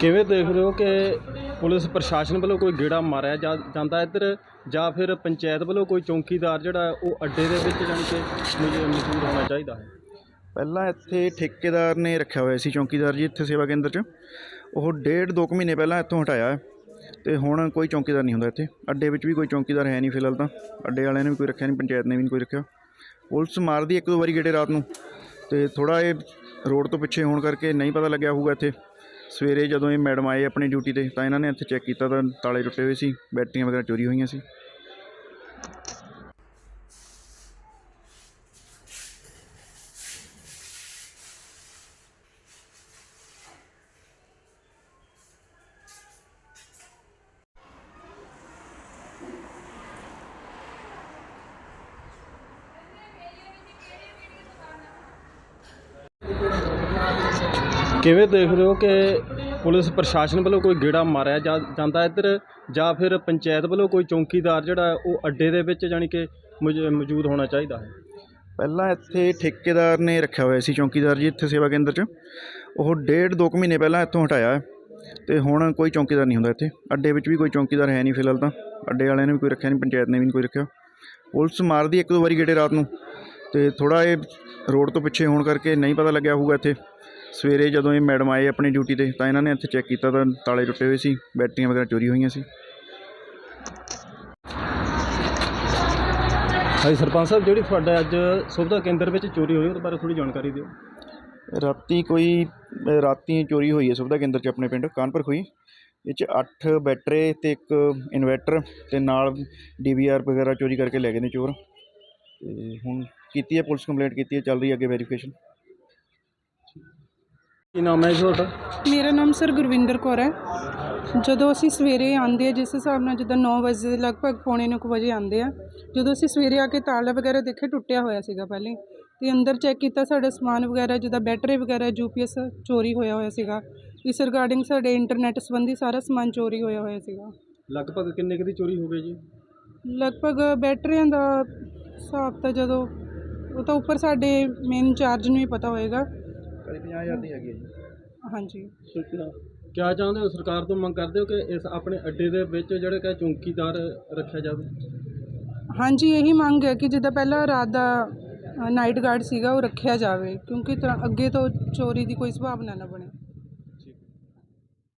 ਕਿਵੇਂ ਦੇਖ ਰਹੇ ਹੋ ਕਿ ਪੁਲਿਸ ਪ੍ਰਸ਼ਾਸਨ ਵੱਲੋਂ ਕੋਈ ਗੇੜਾ ਮਾਰਿਆ ਜਾ- ਜਾਂਦਾ ਇੱਧਰ ਜਾਂ ਫਿਰ ਪੰਚਾਇਤ ਵੱਲੋਂ ਕੋਈ ਚੌਂਕੀਦਾਰ ਜਿਹੜਾ ਉਹ ਅੱਡੇ ਦੇ ਵਿੱਚ ਜਾਣੀ ਕਿ ਮੌਜੂ- ਮੌਜੂਦ ਹੋਣਾ ਚਾਹੀਦਾ ਹੈ? ਪਹਿਲਾਂ ਇੱਥੇ ਠੇਕੇਦਾਰ ਨੇ ਰੱਖਿਆ ਹੋਇਆ ਸੀ ਚੌਕੀਦਾਰ ਜੀ ਇੱਥੇ ਸੇਵਾ ਕੇਂਦਰ 'ਚ। ਉਹ ਡੇਢ ਦੋ ਕੁ ਮਹੀਨੇ ਪਹਿਲਾਂ ਇੱਥੋਂ ਹਟਾਇਆ ਹੈ ਤੇ ਹੁਣ ਕੋਈ ਚੌਕੀਦਾਰ ਨਹੀਂ ਹੁੰਦਾ ਇੱਥੇ। ਅੱਡੇ ਵਿੱਚ ਵੀ ਕੋਈ ਚੌਕੀਦਾਰ ਹੈ ਨਹੀਂ ਫਿਲਹਾਲ ਤਾਂ। ਅੱਡੇ ਵਾਲਿਆਂ ਨੇ ਵੀ ਕੋਈ ਰੱਖਿਆ ਨਹੀਂ, ਪੰਚਾਇਤ ਨੇ ਵੀ ਨਹੀਂ ਕੋਈ ਰੱਖਿਆ। ਪੁਲਿਸ ਮਾਰਦੀ ਇੱਕ ਦੋ ਵਾਰੀ ਗੇੜੇ ਰਾਤ ਨੂੰ ਤੇ ਥੋੜਾ ਇਹ ਰੋਡ ਤੋਂ ਪਿੱਛੇ ਹੋਣ ਕਰਕੇ ਨਹੀਂ ਪਤਾ ਲੱਗਿਆ ਹੋਊਗਾ ਇੱਥੇ। ਸਵੇਰੇ ਜਦੋਂ ਇਹ ਮੈਡਮ ਆਏ ਆਪਣੀ ਡਿਊਟੀ ਤੇ, ਤਾਂ ਇਹਨਾਂ ਨੇ ਇੱਥੇ ਚੈੱਕ ਕੀਤਾ ਤਾਂ ਤਾਲੇ ਟੁੱਟੇ ਹੋਏ ਸੀ, ਬੈਟਰੀਆਂ ਵਗੈਰਾ ਚੋਰੀ ਹੋਈਆਂ ਸੀ। ਕਿਵੇਂ ਦੇਖਦੇ ਹੋ ਕਿ ਪੁਲਿਸ ਪ੍ਰਸ਼ਾਸਨ ਵੱਲੋਂ ਕੋਈ ਗੇੜਾ ਮਾਰਿਆ ਜਾ- ਜਾਂਦਾ ਇੱਧਰ ਜਾਂ ਫਿਰ ਪੰਚਾਇਤ ਵੱਲੋਂ ਕੋਈ ਚੌਂਕੀਦਾਰ ਜਿਹੜਾ ਉਹ ਅੱਡੇ ਦੇ ਵਿੱਚ ਜਾਣੀ ਕਿ ਮੌਜੂ- ਮੌਜੂਦ ਹੋਣਾ ਚਾਹੀਦਾ ਹੈ? ਪਹਿਲਾਂ ਇੱਥੇ ਠੇਕੇਦਾਰ ਨੇ ਰੱਖਿਆ ਹੋਇਆ ਸੀ ਚੌਕੀਦਾਰ ਜੀ ਇੱਥੇ ਸੇਵਾ ਕੇਂਦਰ 'ਚ। ਉਹ ਡੇਢ ਦੋ ਕੁ ਮਹੀਨੇ ਪਹਿਲਾਂ ਇੱਥੋਂ ਹਟਾਇਆ ਹੈ ਅਤੇ ਹੁਣ ਕੋਈ ਚੌਕੀਦਾਰ ਨਹੀਂ ਹੁੰਦਾ ਇੱਥੇ। ਅੱਡੇ ਵਿੱਚ ਵੀ ਕੋਈ ਚੌਂਕੀਦਾਰ ਹੈ ਨਹੀਂ ਫਿਲਹਾਲ ਤਾਂ। ਅੱਡੇ ਵਾਲਿਆਂ ਨੇ ਵੀ ਕੋਈ ਰੱਖਿਆ ਨਹੀਂ, ਪੰਚਾਇਤ ਨੇ ਵੀ ਨਹੀਂ ਕੋਈ ਰੱਖਿਆ। ਪੁਲਿਸ ਮਾਰਦੀ ਇੱਕ ਦੋ ਵਾਰੀ ਗੇੜੇ ਰਾਤ ਨੂੰ ਅਤੇ ਥੋੜ੍ਹਾ ਇਹ ਰੋਡ ਤੋਂ ਪਿੱਛੇ ਹੋਣ ਕਰਕੇ ਨਹੀਂ ਪਤਾ ਲੱਗਿਆ ਹੋਊਗਾ ਇੱਥੇ। ਸਵੇਰੇ ਜਦੋਂ ਇਹ ਮੈਡਮ ਆਏ ਆਪਣੀ ਡਿਊਟੀ ਤੇ ਤਾਂ ਇਹਨਾਂ ਨੇ ਇੱਥੇ ਚੈੱਕ ਕੀਤਾ ਤਾਂ ਤਾਲੇ ਟੁੱਟੇ ਹੋਏ ਸੀ ਬੈਟਰੀਆਂ ਵਗੈਰਾ ਚੋਰੀ ਹੋਈਆਂ ਸੀ। ਹਾਂਜੀ ਸਰਪੰਚ ਸਾਹਿਬ ਜਿਹੜੀ ਤੁਹਾਡਾ ਅੱਜ ਸੁਵਿਧਾ ਕੇਂਦਰ ਵਿੱਚ ਚੋਰੀ ਹੋਈ ਉਹਦੇ ਬਾਰੇ ਥੋੜੀ ਜਾਣਕਾਰੀ ਦਿਓ। ਰਾਤੀ ਕੋਈ ਅ, ਰਾਤੀ ਚੋਰੀ ਹੋਈ ਹੈ ਸੁਵਿਧਾ ਕੇਂਦਰ 'ਚ ਆਪਣੇ ਪਿੰਡ ਕਾਨਪੁਰ ਖੋਈ ਇਹ 'ਚ 8 ਬੈਟਰੇ ਤੇ ਇੱਕ ਇਨਵਰਟਰ ਤੇ ਨਾਲ ਡੀਵੀਆਰ ਵਗੈਰਾ ਚੋਰੀ ਕਰਕੇ ਲੈ ਗਏ ਨੇ ਚੋਰ। ਤੇ ਹੁਣ ਕੀਤੀ ਹੈ ਪੁਲਿਸ ਕੰਪਲੇਂਟ ਕੀਤੀ ਹੈ ਚੱਲ ਰਹੀ ਹੈ ਅੱਗੇ ਵੈਰੀਫਿਕੇਸ਼ਨ। ਕੀ ਨਾਮ ਹੈ ਜੀ ਤੁਹਾਡਾ? ਮੇਰਾ ਨਾਮ ਸਰ ਗੁਰਵਿੰਦਰ ਕੌਰ ਹੈ। ਜਦੋਂ ਅਸੀਂ ਸਵੇਰੇ ਆਂਦੇ ਆ ਜਿਸ ਹਿਸਾਬ ਨਾਲ ਜਿੱਦਾਂ 9 ਵਜੇ ਦੇ ਲਗਭਗ ਪੌਣੇ ਨੌ ਕੁ ਵਜੇ ਆਂਦੇ ਆ ਜਦੋਂ ਅਸੀਂ ਸਵੇਰੇ ਆ ਕੇ ਤਾਲਾ ਵਗੈਰਾ ਦੇਖੇ ਟੁੱਟਿਆ ਹੋਇਆ ਸੀਗਾ ਪਹਿਲੇ। ਤੇ ਅੰਦਰ ਚੈੱਕ ਕੀਤਾ ਸਾਡਾ ਸਮਾਨ ਵਗੈਰਾ ਜਿੱਦਾਂ ਬੈਟਰੀ ਵਗੈਰਾ ਯੂਪੀਐਸ ਚੋਰੀ ਹੋਇਆ ਹੋਇਆ ਸੀਗਾ। ਇਸ ਰਿਗਾਰਡਿੰਗ ਸਾਡੇ ਇੰਟਰਨੈਟ ਸੰਬੰਧੀ ਸਾਰਾ ਸਮਾਨ ਚੋਰੀ ਹੋਇਆ ਹੋਇਆ ਸੀਗਾ। ਲਗਭਗ ਕਿੰਨੇ ਕੁ ਦੀ ਚੋਰੀ ਹੋ ਗਈ ਜੀ? ਲਗਭਗ ਬੈਟਰੀਆਂ ਦਾ ਹਿਸਾਬ ਤਾਂ ਜਦੋਂ ਉਹ ਤਾਂ ਉੱਪਰ ਸਾਡੇ ਮੇਨ ਚਾਰਜ ਨੂੰ ਹੀ ਪਤਾ ਹੋਏਗਾ। ਕਰੀਬ 50000 ਦੀ ਹੈਗੀ ਹੈ ਜੀ। ਹਾਂਜੀ। ਕਿਆ ਚਾਹੁੰਦੇ ਹੋ ਸਰਕਾਰ ਤੋਂ ਮੰਗ ਕਰਦੇ ਹੋ ਕਿ ਇਸ ਆਪਣੇ ਅੱਡੇ ਦੇ ਵਿੱਚ ਜਿਹੜੇ ਕਿ ਚੌਕੀਦਾਰ ਰੱਖਿਆ ਜਾਵੇ? ਹਾਂਜੀ ਇਹੀ ਮੰਗ ਹੈ ਕਿ ਜਿੱਦਾਂ ਪਹਿਲਾਂ ਰਾਤ ਦਾ ਨਾਈਟ ਗਾਰਡ ਸੀਗਾ ਉਹ ਰੱਖਿਆ ਜਾਵੇ ਕਿਉਂਕਿ ਤਾਂ ਅੱਗੇ ਤੋਂ ਚੋਰੀ ਦੀ ਕੋਈ ਸੰਭਾਵਨਾ ਨਾ ਬਣੇ।